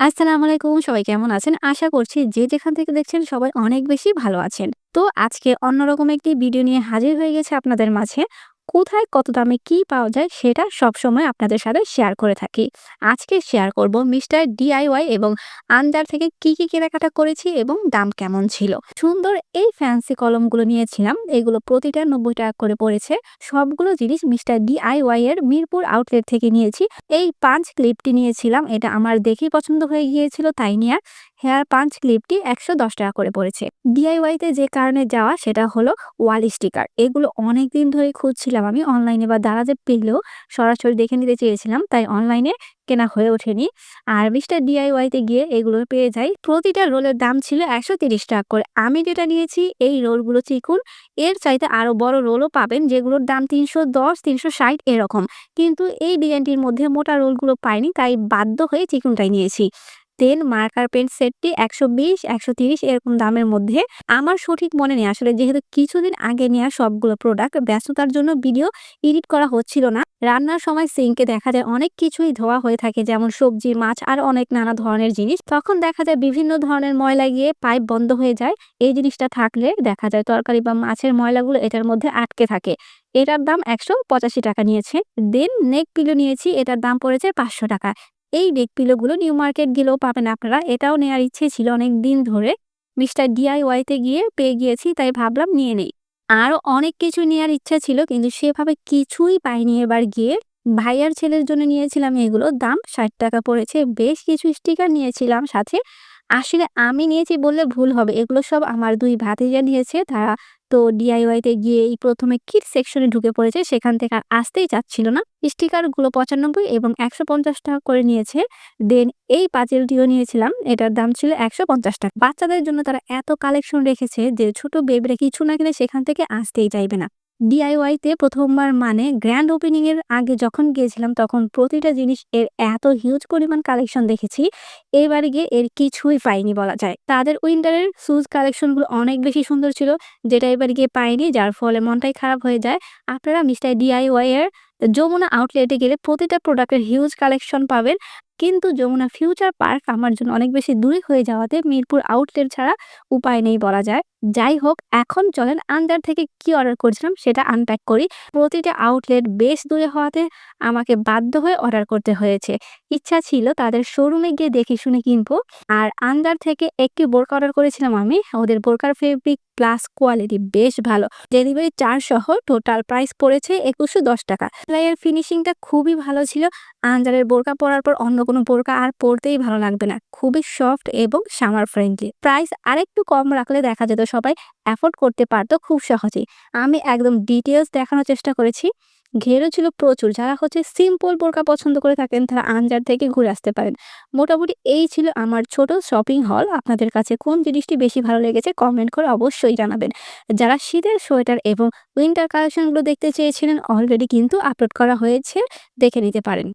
আসসালামু আলাইকুম, সবাই কেমন আছেন? আশা করছি যে যেখান থেকে দেখছেন সবাই অনেক বেশি ভালো আছেন। তো আজকে অন্যরকম একটি ভিডিও নিয়ে হাজির হয়ে গেছে আপনাদের মাঝে। কোথায় কত দামে কি পাওয়া যায় সেটা সবসময় আপনাদের সাথে শেয়ার করে থাকি। আজকে শেয়ার করব মিস্টার ডিআইওয়াই এবং আন্দার থেকে কি, কি কেনাকাটা করেছি এবং দাম কেমন ছিল। সুন্দর এই ফ্যান্সি কলমগুলো নিয়েছিলাম। এগুলো প্রতিটা ৳৯০ করে পড়েছে। সবগুলো জিনিস মিস্টার ডিআইওয়াই এর মিরপুর আউটলেট থেকে নিয়েছি। এই পাঁচ ক্লিপটি নিয়েছিলাম। এটা আমার দেখেই পছন্দ হয়ে গিয়েছিল তাই নেয়া। হেয়ার পাঞ্চ ক্লিপটি ৳১১০ করে পড়েছে। ডিআইওয়াইতে যে কারণে যাওয়া সেটা হলো ওয়াল স্টিকার। এগুলো অনেকদিন ধরেই খুঁজছিলাম আমি অনলাইনে বা দারাজে পেলেও সরাসরি দেখে নিতে চেয়েছিলাম। তাই অনলাইনে কেনা হয়ে ওঠেনি। আর মিস্টার ডিআইওয়াই তে গিয়ে এগুলো পেয়ে যাই। প্রতিটা রোলের দাম ছিল ৳১৩০ করে। আমি যেটা নিয়েছি এই রোলগুলো চিকুন। এর চাইতে আরও বড় রোলও পাবেন যেগুলোর দাম ৳৩১০, ৳৩৬০ এরকম। কিন্তু এই ডিজাইনটির মধ্যে মোটা রোলগুলো পাইনি তাই বাধ্য হয়ে চিকুনটাই নিয়েছি। দেন মার্কার পেন সেটটি ৳১২০, ৳১৩০ এরকম দামের মধ্যে। আমার সঠিক মনে নেই আসলে যেহেতু কিছুদিন আগে নেওয়া সবগুলো প্রোডাক্ট ব্যস্ততার জন্য ভিডিও এডিট করা হচ্ছিল না। রান্নার সময় সিঙ্কে দেখা যায় অনেক কিছুই ধোয়া হয়ে থাকে যেমন সবজি, মাছ আর অনেক নানা ধরনের জিনিস। তখন দেখা যায় বিভিন্ন ধরনের ময়লা গিয়ে পাইপ বন্ধ হয়ে যায়। এই জিনিসটা থাকলে দেখা যায় তরকারি বা মাছের ময়লাগুলো এটার মধ্যে আটকে থাকে। এটার দাম ৳১৮৫ নিয়েছে। দেন নেক পিলো নিয়েছি এটার দাম পড়েছে ৳৫০০ এই ডেক পিলোগুলো নিউ মার্কেট গেলেও পাবেন আপনারা। এটাও নেওয়ার ইচ্ছে ছিল অনেক দিন ধরে। মিস্টার ডিআইওয়াইতে গিয়ে পেয়ে গিয়েছি, তাই ভাবলাম নিয়ে নেই। আরও অনেক কিছু নেওয়ার ইচ্ছা ছিল, কিন্তু সেভাবে কিছুই পাইনি এবার গিয়ে। ভাইয়ার ছেলের জন্য নিয়েছিলাম এগুলো। দাম ৳৬০ পড়েছে। বেশ কিছু স্টিকার নিয়েছিলাম সাথে। আসলে আমি নিয়েছি বললে ভুল হবে। এগুলো সব আমার দুই ভাতিজা নিয়েছে। তারা তো ডিআইওয়াই তে গিয়েই ১ম এ কিডস সেকশনে ঢুকে পড়েছে। সেখান থেকে আর আসতেই চাচ্ছিল না। স্টিকারগুলো ৳৯৫ এবং ৳১৫০ করে নিয়েছে। দেন এই পাজেলটিও নিয়েছিলাম। এটার দাম ছিল ৳১৫০ বাচ্চাদের জন্য তারা এত কালেকশন রেখেছে যে ছোট বেবিরা কিছু না কিনে সেখান থেকে আসতেই চাইবে না। ডিআইওয়াই তে ১ম বার মানে গ্র্যান্ড ওপেনিং এর আগে যখন গিয়েছিলাম, তখন প্রতিটা জিনিস এর এত হিউজ পরিমাণ কালেকশন দেখেছি। এবারে গিয়ে এর কিছুই পাইনি বলা যায়। তাদের উইন্টারের শুজ কালেকশনগুলো অনেক বেশি সুন্দর ছিল, যেটা এবার গিয়ে পাইনি, যার ফলে মনটাই খারাপ হয়ে যায়। আপনারা মিস্টার ডিআইওয়াই এর যমুনা আউটলেটে গেলে প্রতিটা প্রোডাক্টের হিউজ কালেকশন পাবেন। কিন্তু যমুনা ফিউচার পার্ক আমার জন্য অনেক বেশি দূরে হয়ে যাওয়াতে মিরপুর আউটলেট ছাড়া উপায় নেই বলা যায়। যাই হোক, এখন চলেন আন্ডার থেকে কি অর্ডার করেছিলাম সেটা আনপ্যাক করি। প্রতিটা আউটলেট বেশ দূরে হওয়াতে আমাকে বাধ্য হয়ে অর্ডার করতে হয়েছে। ইচ্ছা ছিল তাদের শোরুমে গিয়ে দেখে শুনে কিনবো। আর আন্ডার থেকে একটি বোরকা অর্ডার করেছিলাম আমি। ওদের বোরকার ফেব্রিক প্লাস কোয়ালিটি বেশ ভালো। ডেলিভারি চার্জ সহ টোটাল প্রাইস পড়েছে ৳২১১০ সেলাইয়ের ফিনিশিংটা খুবই ভালো ছিল। আন্ডারের বোরকা পরার পর অন্য কোনো বোরকা আর পরতেই ভালো লাগবে না। খুবই সফট এবং সামার ফ্রেন্ডলি। প্রাইস আরেকটু কম রাখলে দেখা যেত সবাই অ্যাফোর্ড করতে পারত খুব সহজেই। আমি একদম ডিটেলস দেখানোর চেষ্টা করেছি। ঘেরও ছিল প্রচুর। যারা হচ্ছে সিম্পল বোরকা পছন্দ করে থাকেন, তারা আনজার থেকে ঘুরে আসতে পারেন। মোটামুটি এই ছিল আমার ছোট শপিং হল। আপনাদের কাছে কোন জিনিসটি বেশি ভালো লেগেছে কমেন্ট করে অবশ্যই জানাবেন। যারা শীতের সোয়েটার এবং উইন্টার কালেকশনগুলো দেখতে চেয়েছিলেন অলরেডি কিন্তু আপলোড করা হয়েছে। দেখে নিতে পারেন।